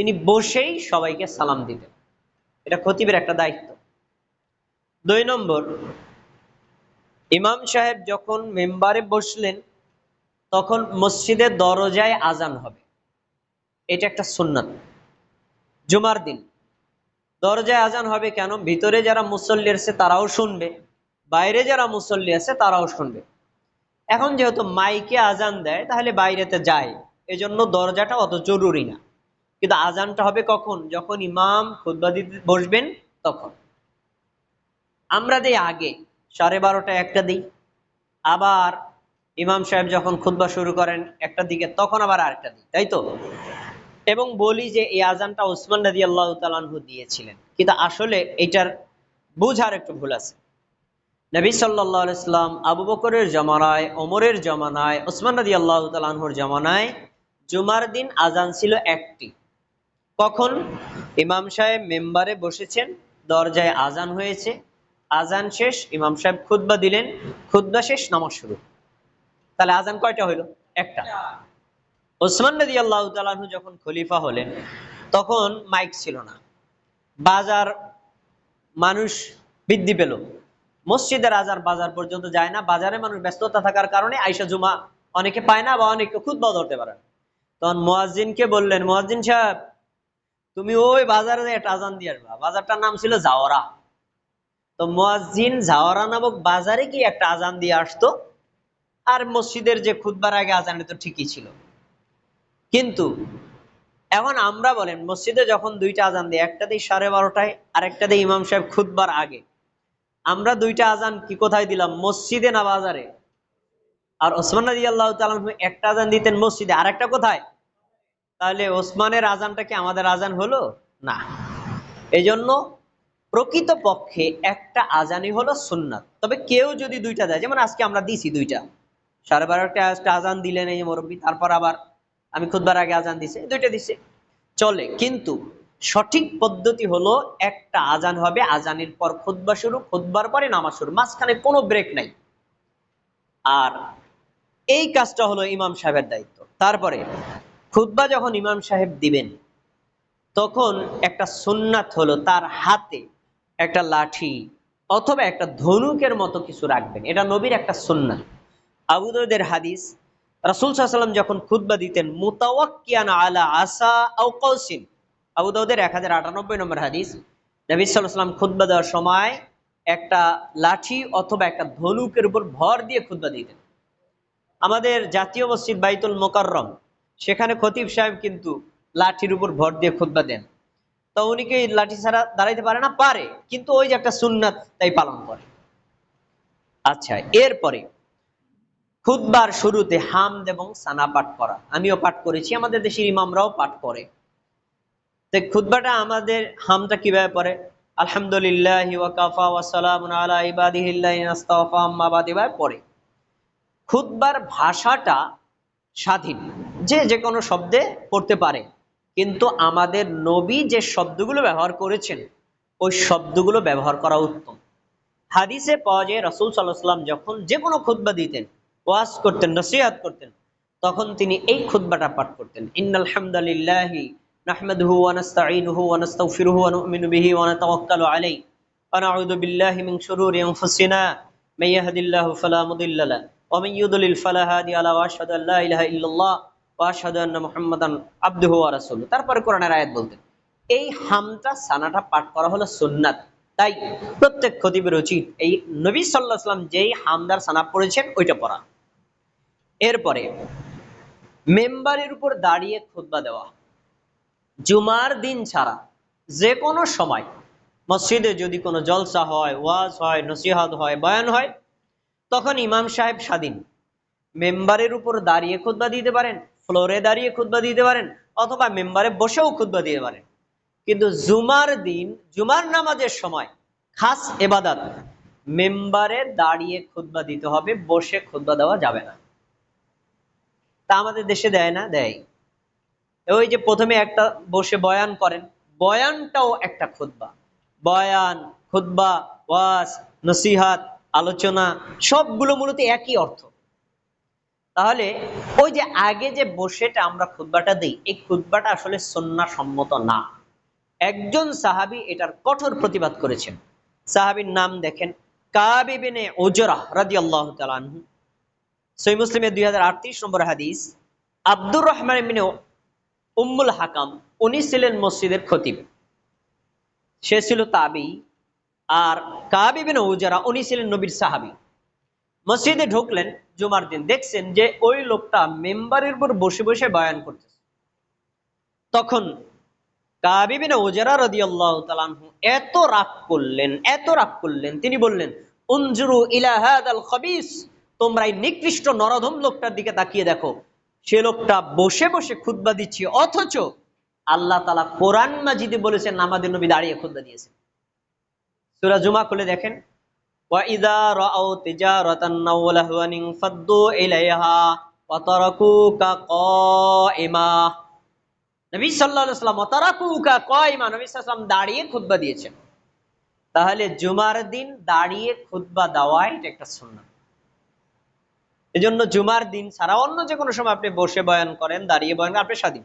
তিনি বসেই সবাইকে সালাম দিতেন। এটা খতিবের একটা দায়িত্ব। দুই নম্বর, ইমাম সাহেব যখন মেম্বারে বসলেন, তখন মসজিদের দরজায় আজান হবে। এটা একটা সুন্নাত। জুমার দিন। দরজায় আজান হবে কেন? ভিতরে যারা মুসল্লি আছে তারাও শুনবে, বাইরে যারা মুসল্লি আছে তারাও শুনবে। এখন যেহেতু মাইকে আজান দেয়, তাহলে বাইরেতে যায়। এজন্য দরজাটা অত জরুরি না। কিন্তু আজানটা হবে কখন? যখন ইমাম খুদ্া দিতে বসবেন, তখন। আমরা দিই আগে, সাড়ে বারোটা একটা দিই। আবার ইমাম সাহেব যখন খুদ্া শুরু করেন একটা দিকে, তখন আবার আরেকটা দিই, তাই তো? এবং বলি যে এই আজানটা ওসমান নদী আল্লাহ তালানহু দিয়েছিলেন। কিন্তু আসলে এটার বুঝার একটু ভুল আছে। নবী সাল্লাহ ইসলাম আবু বকরের জমানায়, ওমরের জমানায় ওসমান নদী আল্লাহ তালানহুর জমানায় জুমার দিন আজান ছিল একটি। কখন? ইমাম সাহেব মেম্বারে বসেছেন, দরজায় আজান হয়েছে। আজান শেষ, ইমাম সাহেব খুদ্া দিলেন খুদ্া শেষ, নামাজ শুরু। তাহলে আজান কয়টা হইল? একটা। ওসমান নদী আল্লাহ যখন খলিফা হলেন, তখন মাইক ছিল না। বাজার মানুষ বৃদ্ধি পেল। মসজিদের আজার বাজার পর্যন্ত যায় না, বাজারে মানুষ ব্যস্ততা থাকার কারণে আইসা জুমা অনেকে পায় না বা অনেকে খুদ্া ধরতে পারে না। তখন মোয়াজিনকে বললেন মোয়াজিন সাহেব তুমি ওই বাজারে একটা আজান দিয়ে আসবা, বাজারটার নাম ছিল জাওয়ারা। তো মোয়াজিন জাওয়ারা নামক বাজারে কি একটা আজান দিয়ে আসতো, আর মসজিদের যে খুদবার আগে আজান তো ঠিকই ছিল। কিন্তু এখন আমরা বলেন, মসজিদে যখন দুইটা আজান দিই একটা দিই সাড়ে বারোটায়, আর একটা দিই ইমাম সাহেব খুদবার আগে। আমরা দুইটা আজান কি কোথায় দিলাম? মসজিদে না বাজারে? আর ওসমান নদী আল্লাহ একটা আজান দিতেন মসজিদে আর একটা কোথায়? তাহলে ওসমানের আজানটা কি আমাদের আজান হলো? না। এই জন্য প্রকৃত পক্ষে একটা আজানই হলো সুন্নাত। তবে কেউ যদি দুইটা দেয়, যেমন আজকে আমরা দিছি দুইটা। সাড়ে বারোটা একটা আজান দিলেন এই মুরব্বী, তারপর আবার আমি খুদবার আগে আজান দিছে, দুইটা দিছে। চলে, কিন্তু সঠিক পদ্ধতি হলো একটা আজান হবে, আজানের পর খুদ্া শুরু খুদবার পরে নামাজ শুরু। মাঝখানে কোনো ব্রেক নাই। আর এই কাজটা হলো ইমাম সাহেবের দায়িত্ব। তারপরে খুদ্া যখন ইমাম সাহেব দিবেন, তখন একটা সুন্নাত হলো তার হাতে একটা লাঠি অথবা একটা ধনুকের মতো কিছু রাখবেন। এটা নবীর একটা সুন্নাত। আবুদের হাদিস, রাসুল যখন খুদ্া দিতেন, মুতাওয়াক্কিয়ান আলা আসা আও কৌসিন এক হাজার আটানব্বই নম্বর হাদিস, নবী সাল্লাম খুদ্া দেওয়ার সময় একটা লাঠি অথবা একটা ধনুকের উপর ভর দিয়ে খুদ্া দিতেন। আমাদের জাতীয় মসজিদ বাইতুল মোকাররম সেখানে খতিব সাহেব কিন্তু লাঠির উপর ভর দিয়ে খুদ্া দেন। তো উনি কি লাঠি ছাড়া দাঁড়াইতে পারে না? পারে। কিন্তু ওই যে একটা সুন্নাত তাই পালন করে। আচ্ছা এরপরে খুদ্বার শুরুতে হামদ এবং সানা পাঠ করা। আমিও পাঠ করেছি, আমাদের দেশের ইমামরাও পাঠ করে। তো খুদ্বাটা আমাদের হামটা কীভাবে পড়ে? আলহামদুলিল্লাহ পড়ে। খুদ্বার ভাষাটা স্বাধীন। যে যে কোনো শব্দে পড়তে পারে। কিন্তু আমাদের নবী যে শব্দগুলো ব্যবহার করেছেন, ওই শব্দগুলো ব্যবহার করা উত্তম। হাদিসে পাওয়া যায়, রসুল সাল্লাহ সাল্লাম যখন যে কোনো খুদ্া দিতেন, ওয়াজ করতেন, নসিহাত করতেন, তখন তিনি এই খুদ্বাটা পাঠ করতেন। ইন্নাল হামদুলিল্লাহি আলাইহি। তারপরে কোরআনের আয়াত বলতেন এই হামটা, সানাটা পাঠ করা হলো তাই প্রত্যেক খতিবের উচিত এই নবী যেই হামদার সানা পড়েছেন, ওইটা পড়া। এরপরে, মেম্বারের উপর দাঁড়িয়ে খুতবা দেওয়া। জুমার দিন ছাড়া যে কোনো সময় মসজিদে যদি কোনো জলসা হয়, ওয়াজ হয়, নসিহাত হয়, বয়ান হয়, তখন ইমাম সাহেব স্বাধীন। মেম্বারের উপর দাঁড়িয়ে খুতবা দিতে পারেন। ফ্লোরে দাঁড়িয়ে খুতবা দিতে পারেন, অথবা মেম্বারে বসেও খুতবা দিতে পারেন। কিন্তু জুমার দিন, জুমার নামাজের সময় খাস এবাদাত, মেম্বারে দাঁড়িয়ে খুতবা দিতে হবে, বসে খুতবা দেওয়া যাবে না। তা আমাদের দেশে দেয় না, দেয়। ওই যে প্রথমে একটা বসে বয়ান করেন, বয়ানটাও একটা খুতবা। বয়ান, খুতবা ওয়াস নসিহাত, আলোচনা, সবগুলো মূলত একই অর্থ। তাহলে ওই যে আগে যে বসেটা আমরা খুদ্বাটা দিই, এই খুদ্বাটা আসলে সন্না সম্মত না। একজন সাহাবি এটার কঠোর প্রতিবাদ করেছেন। সাহাবির নাম দেখেন কাবিবিনে ওজরা রাদি আল্লাহ তালানহু সই মুসলিমের দুই হাজার আটত্রিশ নম্বর হাদিস, আব্দুর রহমান মিনে উম্মুল হাকাম, উনি ছিলেন মসজিদের খতিব। সে ছিল তাবি, আর কাবিবিন ওজারা উনি ছিলেন নবীর সাহাবি। মসজিদে ঢুকলেন জুমার দিন। দেখছেন যে ওই লোকটা মেম্বারের উপর বসে বসে বয়ান করতেছে। তখন কাবিবিন রদি আল্লাহ তালানহু এত রাগ করলেন, এত রাগ করলেন, তিনি বললেন, উনজুরু ইলাহাদ আল খবিস, তোমরা এই নিকৃষ্ট নরধম লোকটার দিকে তাকিয়ে দেখো। সে লোকটা বসে বসে খুদ্া দিচ্ছে, অথচ আল্লাহ তালা কোরআন মাজিদে বলেছেন, আমাদের নবী দাঁড়িয়ে খুদ্া দিয়েছেন। সুরা জুমা খুলে দেখেন দাঁড়িয়ে দিয়েছেন। তাহলে জুমার দিন দাঁড়িয়ে খুদ্া দেওয়া এটা একটা সুন্নাহ এজন্য জুমার দিন ছাড়া অন্য যে কোনো সময় আপনি বসে বয়ান করেন, দাঁড়িয়ে বয়ান আপনি স্বাধীন।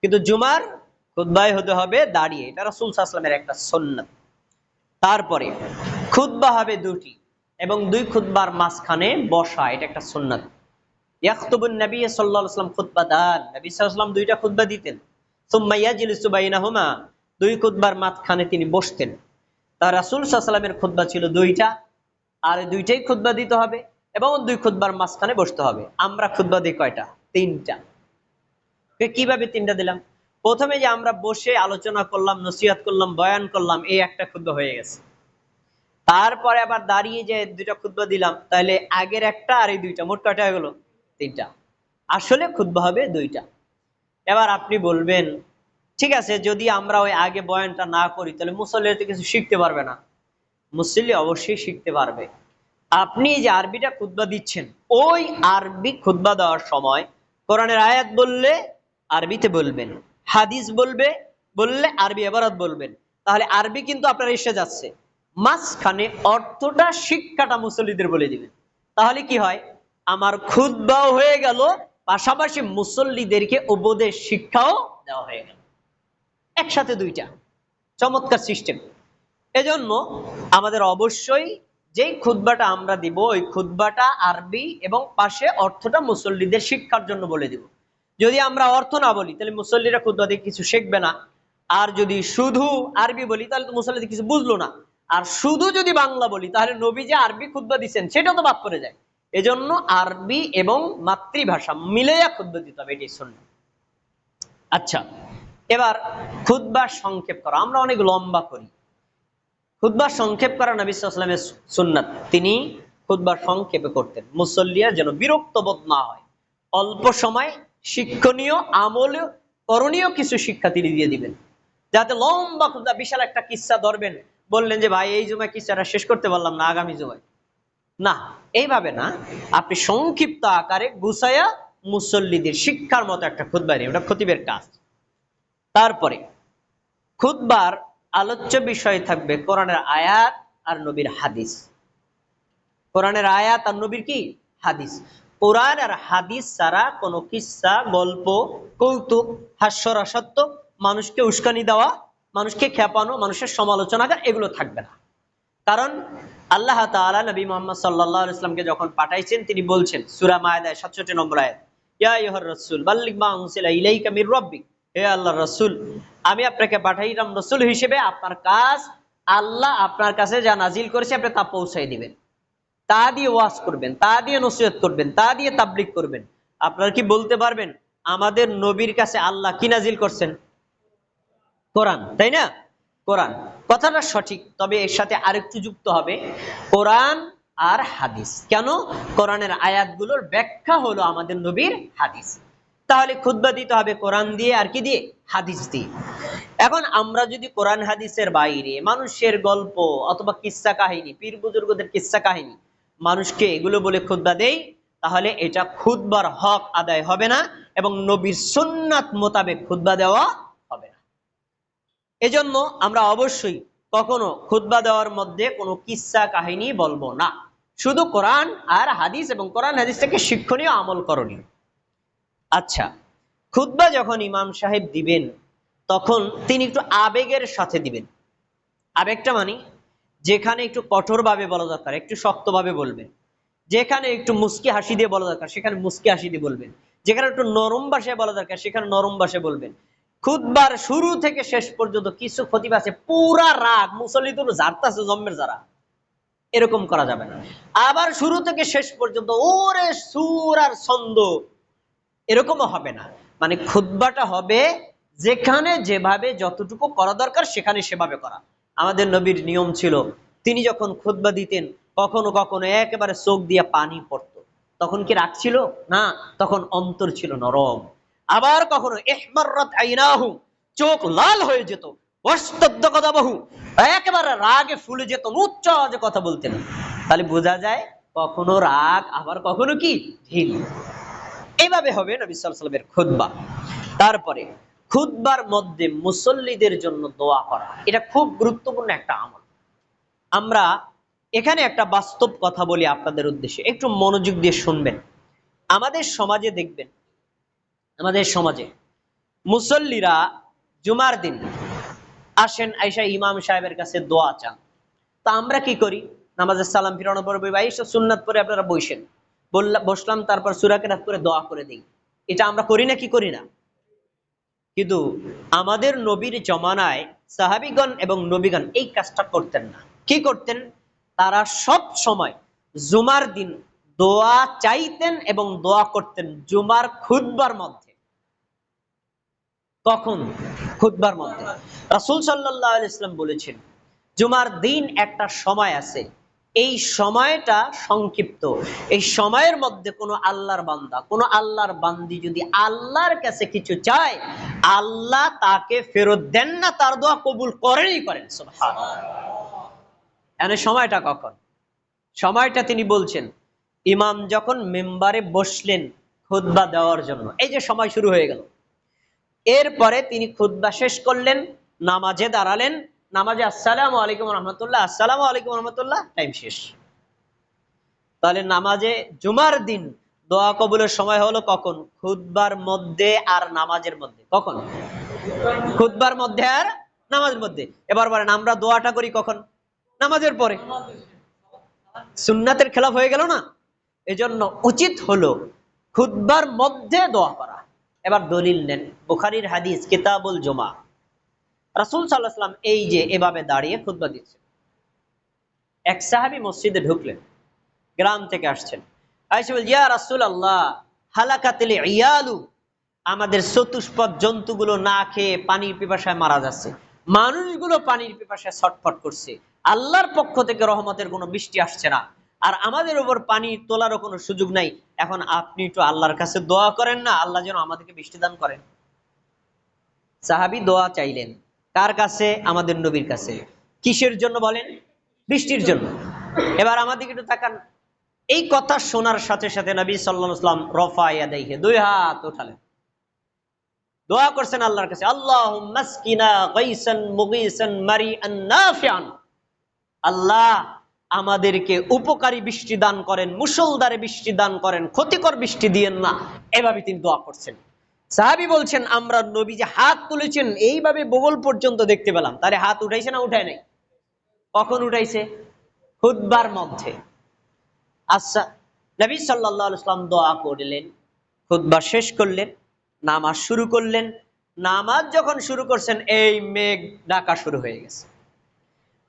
কিন্তু জুমার খুদ্ায় হতে হবে দাঁড়িয়ে। এটা রাসুল সাহসলামের একটা সন্ন্যত তারপরে খুতবা হবে দুটি এবং দুই খুতবার মাঝখানে বসা, এটা একটা সুন্নাত। নবী খুতবাদান নবী দুইটা দিতেন। দুই মাঝখানে তিনি বসতেন। ছিল দুইটা, আর দুইটাই দিতে হবে এবং দুই মাঝখানে বসতে হবে। আমরা খুতবা দিই কয়টা? তিনটা। কীভাবে তিনটা দিলাম? প্রথমে যে আমরা বসে আলোচনা করলাম, নসিহত করলাম, বয়ান করলাম, এই একটা খুদ্া হয়ে গেছে। তারপরে আবার দাঁড়িয়ে যে দুইটা খুদ্া দিলাম, তাহলে আগের একটা আর এই দুইটা। মোট কয়টা হয়ে গেলো? তিনটা। আসলে খুদ্া হবে দুইটা। এবার আপনি বলবেন, ঠিক আছে, যদি আমরা ওই আগে বয়ানটা না করি, তাহলে মুসল্লিরা তো কিছু শিখতে পারবে না। মুসল্লি অবশ্যই শিখতে পারবে। আপনি যে আরবিটা খুদ্া দিচ্ছেন, ওই আরবি খুদ্া দেওয়ার সময় কোরআনের আয়াত বললে আরবিতে বলবেন, হাদিস বলবে, বললে আরবি এবারত বলবেন। তাহলে আরবি কিন্তু আপনার এসে যাচ্ছে। মাঝখানে অর্থটা, শিক্ষাটা মুসল্লিদের বলে দিবেন। তাহলে কি হয়? আমার খুদ্বাও হয়ে গেল, পাশাপাশি মুসল্লিদেরকে উপদেশ শিক্ষাও দেওয়া হয়ে গেল। একসাথে দুইটা। চমৎকার সিস্টেম। এজন্য আমাদের অবশ্যই যেই খুদ্বাটা আমরা দিব, ওই খুদ্বাটা আরবি এবং পাশে অর্থটা মুসল্লিদের শিক্ষার জন্য বলে দিব। যদি আমরা অর্থ না বলি, তাহলে মুসল্লিরা খুদ্া দিয়ে কিছু শিখবে না। আর যদি শুধু আরবি বলি, তাহলে তো মুসল্লিদের কিছু বুঝলো না। আর শুধু যদি বাংলা বলি, তাহলে নবী যে আরবি খুদ্া দিচ্ছেন সেটাও তো বাদ পড়ে যায়। এজন্য আরবি এবং মাতৃভাষা মিলেয়া খুদ্া দিতে হবে এটি শুনল আচ্ছা এবার খুদ্া সংক্ষেপ করা। আমরা অনেক লম্বা করি। খুদ্া সংক্ষেপ করা নবী সাল্লামের সুন্নাত। তিনি খুদ্া সংক্ষেপে করতেন। মুসল্লিয়া যেন বিরক্ত বোধ না হয়। অল্প সময় শিক্ষণীয়, আমল করণীয় কিছু শিক্ষা তিনি দিয়ে দিবেন। যাতে লম্বা খুদা, বিশাল একটা কিস্সা ধরবেন। বললেন যে, ভাই, এই জমায় কিস্সাটা শেষ করতে পারলাম না, আগামী জমায়। না, এইভাবে না, আপনি সংক্ষিপ্ত আকারে গুছাইয়া মুসল্লিদের শিক্ষার মতো একটা খুদবা নেই ওটা খতিবের কাজ। তারপরে খুদবার আলোচ্য বিষয় থাকবে কোরআনের আয়াত আর নবীর হাদিস। কোরআনের আয়াত আর নবীর কি? হাদিস। কোরআন আর হাদিস ছাড়া কোনো কিসা গল্প, কৌতুক হাস্যরসত্ব মানুষকে উস্কানি দেওয়া মানুষকে খেপানো, মানুষের সমালোচনা, এগুলো থাকবে না। কারণ আল্লাহ তাআলা নবী মোহাম্মদ আলাইহি ইসলামকে যখন পাঠাইছেন, তিনি বলছেন, সূরা মায়েদায় 67 নম্বর আয়াত রাসূল ইলাইকা মির হে আল্লাহর রাসূল, আমি আপনাকে পাঠাইলাম রাসূল হিসেবে, আপনার কাজ, আল্লাহ আপনার কাছে যা নাজিল করেছে, আপনি তা পৌঁছাই দিবেন। তা দিয়ে ওয়াজ করবেন, তা দিয়ে নসিহত করবেন, তা দিয়ে তাবলিক করবেন। আপনারা কি বলতে পারবেন, আমাদের নবীর কাছে আল্লাহ কি নাজিল করছেন? কোরআন, তাই না? কোরআন। কথাটা সঠিক, তবে এর সাথে আরেকটু যুক্ত হবে। কোরআন আর হাদিস। কেন? কোরআনের আয়াতগুলোর ব্যাখ্যা হলো আমাদের নবীর হাদিস। তাহলে খুদ্া দিতে হবে কোরআন দিয়ে আর কি দিয়ে? হাদিস দিয়ে। এখন আমরা যদি কোরআন হাদিসের বাইরে মানুষের গল্প অথবা কিস্সা কাহিনী, পীর বুজুর্গদের কিস্সা কাহিনী মানুষকে এগুলো বলে খুদ্া দেই, তাহলে এটা খুদবার হক আদায় হবে না এবং নবীর সুন্নাত মোতাবেক খুদ্া দেওয়া এজন্য আমরা অবশ্যই কখনো খুদ্া দেওয়ার মধ্যে কোনো কিস্সা কাহিনী বলব না। শুধু কোরআন আর হাদিস এবং কোরআন হাদিস থেকে শিক্ষণীয় আমল করণীয়। আচ্ছা খুদ্া যখন ইমাম সাহেব দিবেন, তখন তিনি একটু আবেগের সাথে দিবেন। আবেগটা মানে যেখানে একটু কঠোরভাবে বলা দরকার, একটু শক্তভাবে বলবেন। যেখানে একটু মুস্কি হাসি দিয়ে বলা দরকার, সেখানে মুস্কি হাসি দিয়ে বলবেন। যেখানে একটু নরম ভাষায় বলা দরকার, সেখানে নরম ভাষায় বলবেন। খুদবার শুরু থেকে শেষ পর্যন্ত কিছু ক্ষতি আছে, পুরা রাগ মুসল্লি তো জারতাছে জন্মের যারা। এরকম করা যাবে না। আবার শুরু থেকে শেষ পর্যন্ত ওরে সুর আর ছন্দ, এরকমও হবে না। মানে খুদ্বাটা হবে যেখানে যেভাবে যতটুকু করা দরকার সেখানে সেভাবে করা। আমাদের নবীর নিয়ম ছিল, তিনি যখন খুদ্া দিতেন, কখনো কখনো একেবারে চোখ দিয়ে পানি পড়তো। তখন কি রাখছিল না, তখন অন্তর ছিল নরম। আবার কখনো চোখ লাল হয়ে যেত কথা বহু একেবারে রাগে ফুলে যেত উচ্চ আওয়াজে কথা বলতেন তাহলে বোঝা যায় কখনো রাগ, আবার কখনো কি? ঢিল এইভাবে হবে নবী সাল্লামের খুদ্া তারপরে খুদ্বার মধ্যে মুসল্লিদের জন্য দোয়া করা, এটা খুব গুরুত্বপূর্ণ একটা আমল। আমরা এখানে একটা বাস্তব কথা বলি আপনাদের উদ্দেশ্যে, একটু মনোযোগ দিয়ে শুনবেন। আমাদের সমাজে দেখবেন আমাদের সমাজে। মুসল্লিরা জুমার দিন আসেন, আইসা ইমাম সাহেবের কাছে দোয়া চান। তা আমরা কি করি? নামাজের সালাম ফিরানোর পর বই এইসব সুন্নাত পরে আপনারা বসেন। বললাম বসলাম, তারপর সুরাকে রাত করে দোয়া করে দিই। এটা আমরা করি না কি করি না? কিন্তু আমাদের নবীর জমানায় সাহাবিগণ এবং নবীগণ এই কাজটা করতেন না। কি করতেন? তারা সব সময় জুমার দিন দোয়া চাইতেন এবং দোয়া করতেন জুমার খুদবার মধ্যে। কখন? খুদবার মধ্যে। রাসুল সাল্লাহ ইসলাম বলেছেন, জুমার দিন একটা সময় আছে। এই সময়টা সংক্ষিপ্ত। এই সময়ের মধ্যে কোনো আল্লাহর বান্দা, কোনো আল্লাহর বান্দি যদি আল্লাহর কাছে কিছু চায়, আল্লাহ তাকে ফেরত দেন না, তার দোয়া কবুল করেনই করেন। এনে সময়টা কখন? সময়টা তিনি বলছেন, ইমাম যখন মেম্বারে বসলেন খুদ্া দেওয়ার জন্য, এই যে সময় শুরু হয়ে গেল। এরপরে তিনি খুদ্া শেষ করলেন, নামাজে দাঁড়ালেন। নামাজে আসসালাম আলাইকুম রহমতুল্লাহ, আসসালাম আলাইকুম রহমতুল্লাহ, টাইম শেষ। তাহলে নামাজে জুমার দিন দোয়া কবুলের সময় হলো কখন? খুদবার মধ্যে আর নামাজের মধ্যে। কখন? খুদবার মধ্যে আর নামাজের মধ্যে। এবার বলেন, আমরা দোয়াটা করি কখন? নামাজের পরে। সুন্নাতের খেলাফ হয়ে গেল না? এজন্য উচিত হলো খুদবার মধ্যে দোয়া করা। এবার দলিল নেন। বুখারির হাদিস, কিতাবুল জমা। রাসুল সাল্লাহাম এই যে এভাবে দাঁড়িয়ে খুদ্া দিচ্ছেন। এক সাহাবি মসজিদে ঢুকলেন, গ্রাম থেকে আসছেন। আমাদের চতুষ্পদ জন্তুগুলো না খেয়ে পানির পিপাসায় মারা যাচ্ছে। মানুষগুলো পানির পিপাসায় ছটফট করছে। আল্লাহর পক্ষ থেকে রহমতের কোনো বৃষ্টি আসছে না। আর আমাদের উপর পানি তোলারও কোনো সুযোগ নাই। এখন আপনি একটু আল্লাহর কাছে দোয়া করেন না, আল্লাহ যেন আমাদেরকে বৃষ্টি দান করেন। সাহাবি দোয়া চাইলেন। কার কাছে? আমাদের নবীর কাছে। কিসের জন্য বলেন? বৃষ্টির জন্য। এবার আমাদেরকে একটু তাকান। এই কথা শোনার সাথে সাথে নবী সাল্লাম রফা দেখে দুই হাত উঠালেন। দোয়া করছেন আল্লাহর কাছে আল্লাহ আল্লাহ আমাদেরকে উপকারী বৃষ্টি দান করেন মুসলদারে বৃষ্টি দান করেন, ক্ষতিকর বৃষ্টি দিয়েন না। এভাবে তিনি দোয়া করছেন। সাহাবি বলছেন, আমরা নবী যে হাত তুলেছেন, এইভাবে বগল পর্যন্ত দেখতে পেলাম। তারে হাত উঠাইছে না উঠায় নাই? কখন উঠাইছে? খুদবার মধ্যে। আচ্ছা নবী সাল্লাম দোয়া করলেন খুদবার শেষ করলেন, নামাজ শুরু করলেন। নামাজ যখন শুরু করছেন, এই মেঘ ডাকা শুরু হয়ে গেছে।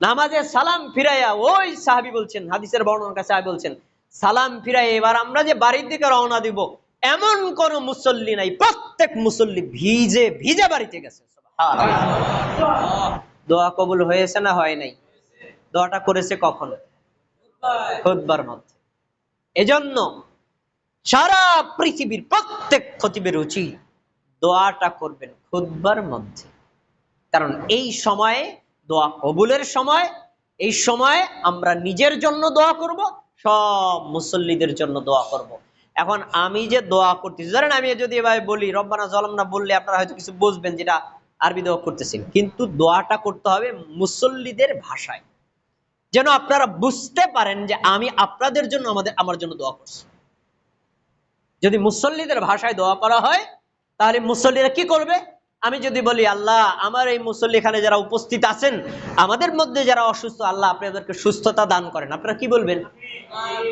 নামাজে সালাম ফিরাইয়া ওই সাহাবি বলছেন, হাদিসের বর্ণনার কাছে বলছেন, সালাম ফিরাই এবার আমরা যে বাড়ির দিকে রওনা দিব, এমন কোন মুসল্লি নাই, প্রত্যেক মুসল্লি ভিজে ভিজে বাড়িতে গেছে দোয়া কবুল হয়েছে না হয় নাই? দোয়াটা করেছে কখন? খুদবার মধ্যে। এজন্য সারা পৃথিবীর প্রত্যেক খতিবের উচিত দোয়াটা করবেন খুদবার মধ্যে। কারণ এই সময়ে দোয়া কবুলের সময়, এই সময় আমরা নিজের জন্য দোয়া করব, সব মুসল্লিদের জন্য দোয়া করব। এখন আমি যে দোয়া করতেছি, ধরেন আমি যদি এভাবে বলি, রব্বানা জলম না বললে আপনারা হয়তো কিছু বুঝবেন যেটা আরবি দোয়া করতেছেন। কিন্তু দোয়াটা করতে হবে মুসল্লিদের ভাষায়। যেন আপনারা বুঝতে পারেন যে আমি আপনাদের জন্য আমাদের, আমার জন্য দোয়া করছি। যদি মুসল্লিদের ভাষায় দোয়া করা হয়, তাহলে মুসল্লিরা কি করবে? আমি যদি বলি আল্লাহ আমার এই মুসল্লি খানে যারা উপস্থিত আছেন আমাদের মধ্যে যারা অসুস্থ আল্লাহ আপনাদেরকে সুস্থতা দান করেন। আপনারা কি বলবেন?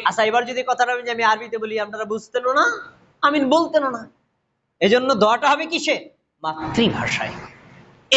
আচ্ছা এবার যদি কথাটা আমি যে আমি আরবিতে বলি আপনারা বুঝতেন না? আমিন বলতেন না। এজন্য দোয়াটা হবে কিসে? মাতৃভাষায়।